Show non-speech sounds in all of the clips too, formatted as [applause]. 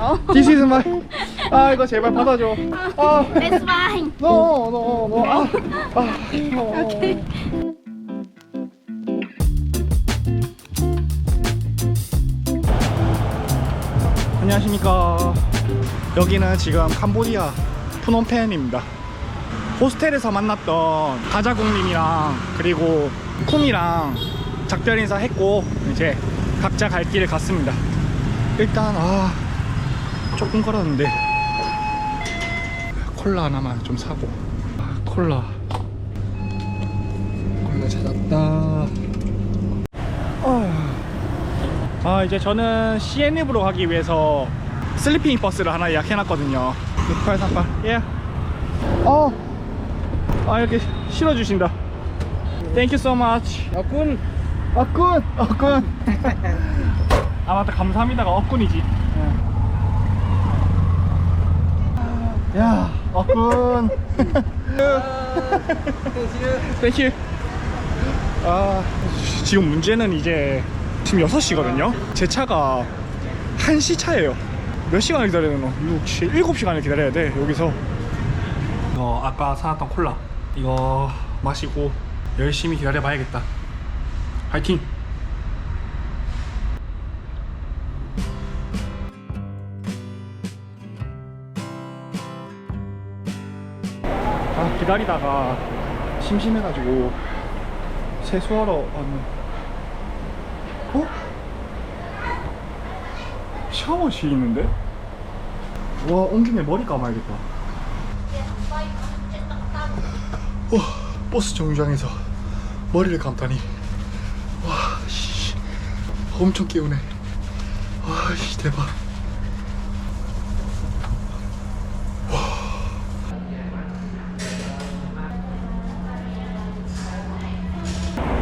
어. This is my. 아 이거 제발 받아줘. 아. It's fine. No, no, no. 아. 아. 어. Okay. 안녕하십니까. 여기는 지금 캄보디아 푸놈펜입니다. 호스텔에서 만났던 가자공님이랑 그리고 쿵이랑 작별 인사 했고 이제 각자 갈 길을 갔습니다. 일단 아 조금 걸었는데 콜라 하나만 좀 사고. 아, 콜라. 콜라 찾았다. 아. 아 이제 저는 CNF로 가기 위해서 슬리핑 버스를 하나 예약해놨거든요. 6838 예. 어. 아 이렇게 실어주신다. Thank you so much. 어꾼 어꾼 어꾼 아 맞다 감사합니다가 어꾼이지 예. 야 Thank you 아 지금 문제는 이제 지금 6시거든요? 제 차가 1시 차예요. 몇 시간을 기다려야 되나 6, 7, 7시간을 기다려야 돼 여기서. 이거 아까 사놨던 콜라. 이거 마시고 열심히 기다려 봐야겠다. 화이팅 기다리다가 심심해가지고 세수하러 왔는 어? 샤워실 있는데? 와, 온 김에 머리 감아야겠다. 와, 버스 정류장에서 머리를 감다니. 와, 씨. 엄청 깨우네. 와, 씨, 대박.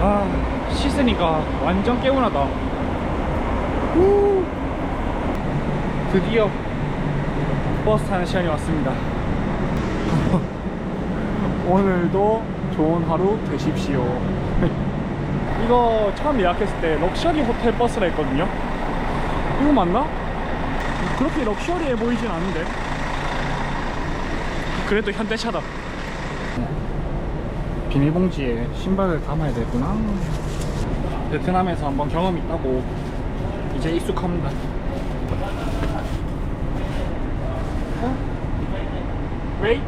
아 씻으니까 완전 개운하다. 후. 드디어 버스 타는 시간이 왔습니다. [laughs] 오늘도 좋은 하루 되십시오. [laughs] 이거 처음 예약했을 때 럭셔리 호텔 버스라 했거든요. 이거 맞나? 그렇게 럭셔리해 보이진 않은데. 그래도 현대차다 비닐봉지에 신발을 담아야 되구나. 베트남에서 한번 경험이 있다고 이제 익숙합니다. 어? Wait.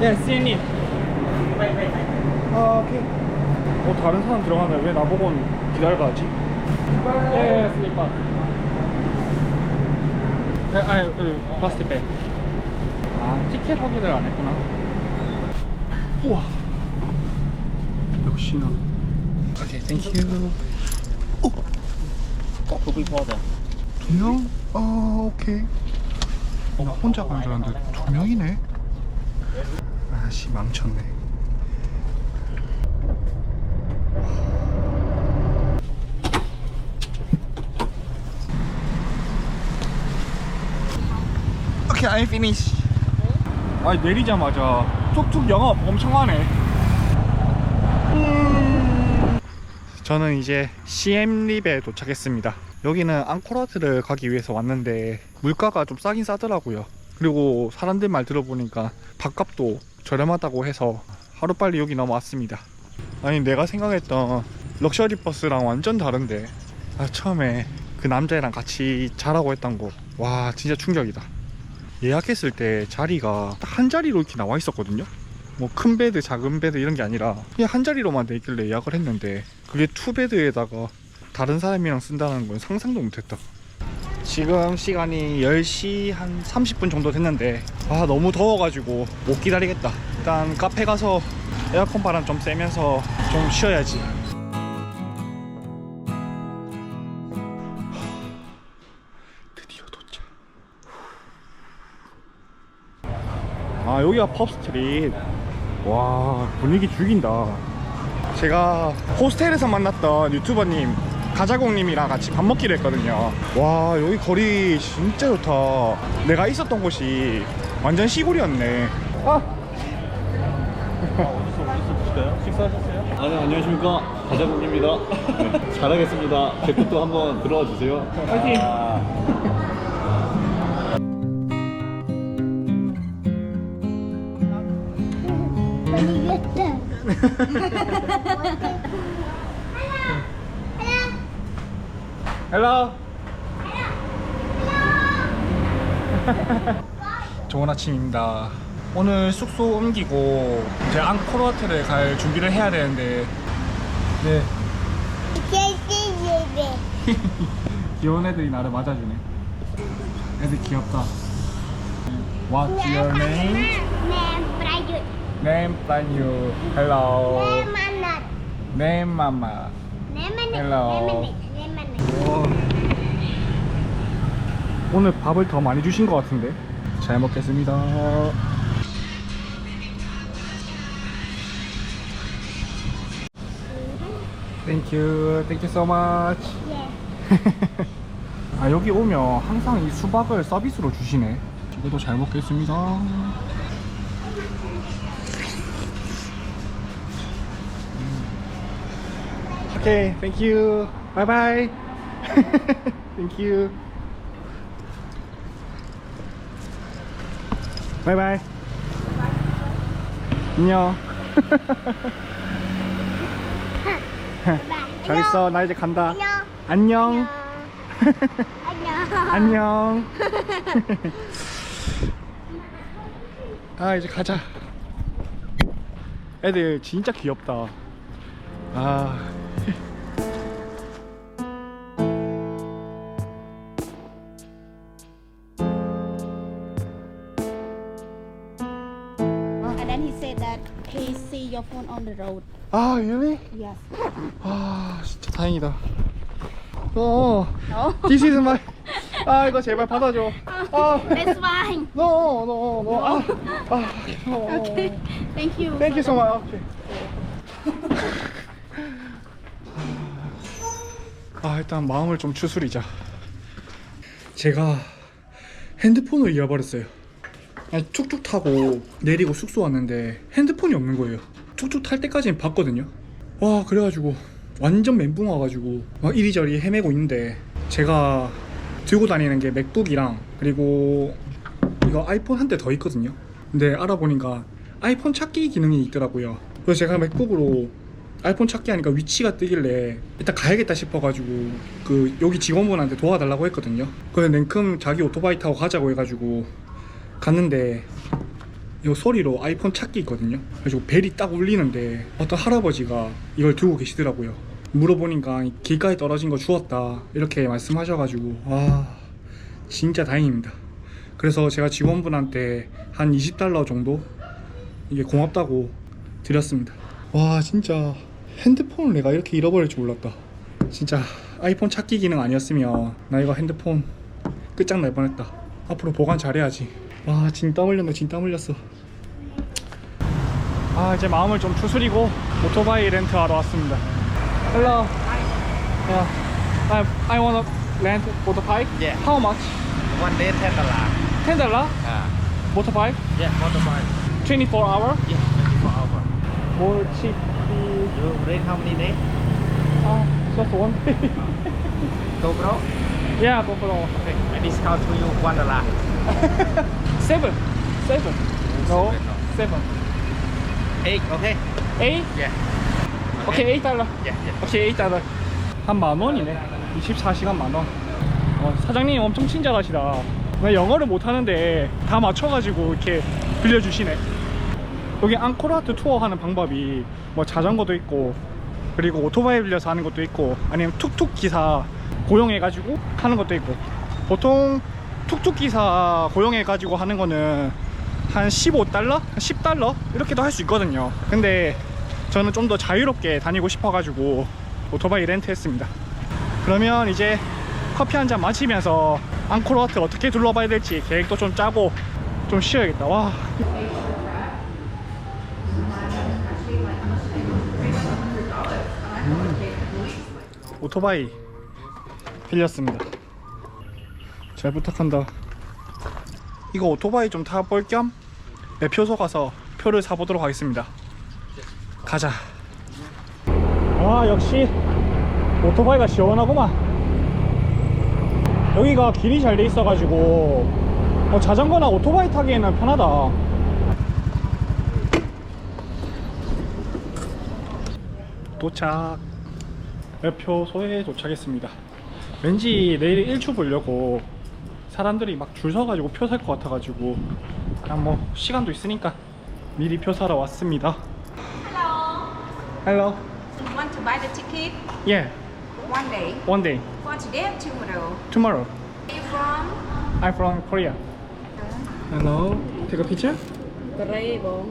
Yeah, see you. 아, 오케이. 어, 다른 사람 들어가네. 왜 나보고는 기다려봐야지. 예, 슬리퍼. 아, 아, 플라스틱 백. 아, 티켓 확인을 안 했구나. 우와. 역시나. 오케이 땡큐 두 명? 아 오케이. 어, 나 혼자 가는 줄 알았는데 두 명이네? 아씨 망쳤네. 오케이 I finish 아 내리자마자 툭툭 영업 엄청 하네. 음. 저는 이제 시엠립에 도착했습니다. 여기는 앙코라트를 가기 위해서 왔는데 물가가 좀 싸긴 싸더라고요. 그리고 사람들 말 들어보니까 밥값도 저렴하다고 해서 하루빨리 여기 넘어왔습니다. 아니 내가 생각했던 럭셔리 버스랑 완전 다른데. 아, 처음에 그 남자애랑 같이 자라고 했던 거. 와 진짜 충격이다 예약했을 때 자리가 딱 한 자리로 이렇게 나와 있었거든요. 뭐 큰 베드, 작은 베드 이런 게 아니라 그냥 한 자리로만 돼 있길래 예약을 했는데 그게 투 베드에다가 다른 사람이랑 쓴다는 건 상상도 못했다. 지금 시간이 10시 한 30분 정도 됐는데 아 너무 더워가지고 못 기다리겠다. 일단 카페 가서 에어컨 바람 좀 쐬면서 좀 쉬어야지. 아 여기가 펍스트릿 와 분위기 죽인다 제가 호스텔에서 만났던 유튜버님 가자공님이랑 같이 밥 먹기로 했거든요 와 여기 거리 진짜 좋다 내가 있었던 곳이 완전 시골이었네 아 식사하셨어요? 아, 네, 안녕하십니까. 가자국입니다. 네, 잘하겠습니다. 제 것도 한번 들어와 주세요. 파이팅! 아, 헬로. 좋은 아침입니다. 오늘 숙소 옮기고 이제 앙코르와트를 갈 준비를 해야 되는데 네 [laughs] 귀여운 애들이 나를 맞아주네. 애들 귀엽다. What's your name? Name, plan you. Hello. Name, mama. Hello. 오늘 밥을 더 많이 주신 것 같은데 잘 먹겠습니다 Thank you, thank you so much. 아 여기 오면 항상 이 수박을 서비스로 주시네. 이것도 잘 먹겠습니다. 오케이, thank you. Bye bye. [laughs] thank you. Bye bye. 안녕. [laughs] 잘 있어. 나 이제 간다. 안녕. 안녕. [laughs] 아 이제 가자. 애들 진짜 귀엽다. 아. Then he said that he see your phone on the road. 아 really? Yes. 아 진짜 다행이다. 어. Oh. This is my. 아 이거 제발 받아줘. 아. That's fine. No no no. 아. 아. 어. Okay. Thank you. Thank you so much. Okay. 아 일단 마음을 좀 추스리자. 제가 핸드폰을 잃어버렸어요. 아니, 툭툭 타고 내리고 숙소 왔는데 핸드폰이 없는 거예요. 툭툭 탈 때까지는 봤거든요. 와 그래가지고 완전 멘붕 와가지고 막 이리저리 헤매고 있는데 제가 들고 다니는 게 맥북이랑 그리고 이거 아이폰 한 대 더 있거든요. 근데 알아보니까 아이폰 찾기 기능이 있더라고요. 그래서 제가 맥북으로 아이폰 찾기 하니까 위치가 뜨길래 일단 가야겠다 싶어가지고 그 여기 직원분한테 도와달라고 했거든요. 그래서 냉큼 자기 오토바이 타고 가자고 해가지고 갔는데 이 소리로 아이폰 찾기 있거든요. 그래서 벨이 딱 울리는데 어떤 할아버지가 이걸 들고 계시더라고요. 물어보니까 길가에 떨어진 거 주웠다 이렇게 말씀하셔가지고 와 진짜 다행입니다. 그래서 제가 직원분한테 한 20달러 정도 이게 고맙다고 드렸습니다. 와 진짜 핸드폰을 내가 이렇게 잃어버릴 줄 몰랐다. 진짜 아이폰 찾기 기능 아니었으면 나 이거 핸드폰 끝장날 뻔했다. 앞으로 보관 잘해야지. 와 진땀 흘렸네 진땀 흘렸어. 아 이제 마음을 좀 추스리고 오토바이 렌트하러 왔습니다. Hello. Yeah. I I wanna rent motorbike. Yeah. How much? One day ten dollar. Ten dollar. Ah, Motorbike. yeah, motorbike. 24 hour. Yeah, twenty four hour. More cheap. You rent how many days? Ah, just one. GoPro. yeah, GoPro. Okay, I discount to you one dollar. Seven. Seven. No. Seven. Eight, okay? Eight. Yeah. 오케이, eight 달러. Yeah, yeah. 오케이, eight 달러. 한 만 원이네. 24시간 만 원. 어, 사장님 엄청 친절하시다. 나 영어를 못 하는데 다 맞춰가지고 이렇게 빌려주시네. 여기 앙코르와트 투어 하는 방법이 뭐 자전거도 있고 그리고 오토바이 빌려서 하는 것도 있고 아니면 툭툭 기사 고용해가지고 하는 것도 있고 보통 툭툭 기사 고용해 가지고 하는 거는 한 15달러? 10달러? 이렇게도 할 수 있거든요 근데 저는 좀 더 자유롭게 다니고 싶어 가지고 오토바이 렌트 했습니다 그러면 이제 커피 한 잔 마시면서 앙코르와트 어떻게 둘러봐야 될지 계획도 좀 짜고 좀 쉬어야겠다 와 오토바이 빌렸습니다. 잘 부탁한다. 이거 오토바이 좀 타볼 겸 매표소 가서 표를 사보도록 하겠습니다. 가자. 아 역시 오토바이가 시원하구만. 여기가 길이 잘 돼 있어 가지고 어, 자전거나 오토바이 타기에는 편하다. 도착. 매표소에 도착했습니다. 왠지 내일 일출 보려고 사람들이 막 줄 서가지고 표 살 것 같아가지고 그냥 뭐 시간도 있으니까 미리 표 사러 왔습니다. Hello. Hello. Want to buy the ticket? Yeah. One day. One day. For today or tomorrow? Tomorrow. Where you from? I'm from Korea. Hello. Take a picture. កូរ៉េបង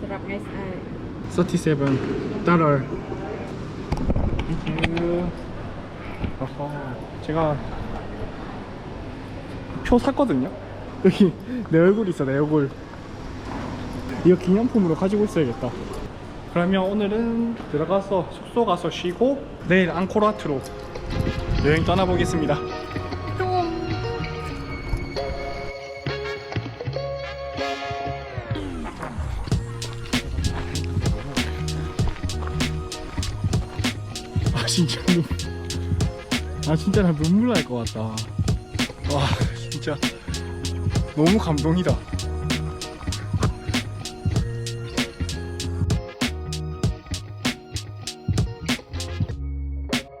សម្រាប់ថ្ងៃស្អែក 37 달러. 땡큐. 어허. 제가 표 샀거든요. 여기 [laughs] 내 얼굴 있어 내 얼굴. 이거 기념품으로 가지고 있어야겠다. 그러면 오늘은 들어가서 숙소 가서 쉬고 내일 앙코르와트로 여행 떠나보겠습니다. 아 진짜 눈- 아 진짜 나 눈물 날 것 같다. 와 진짜 너무 감동이다.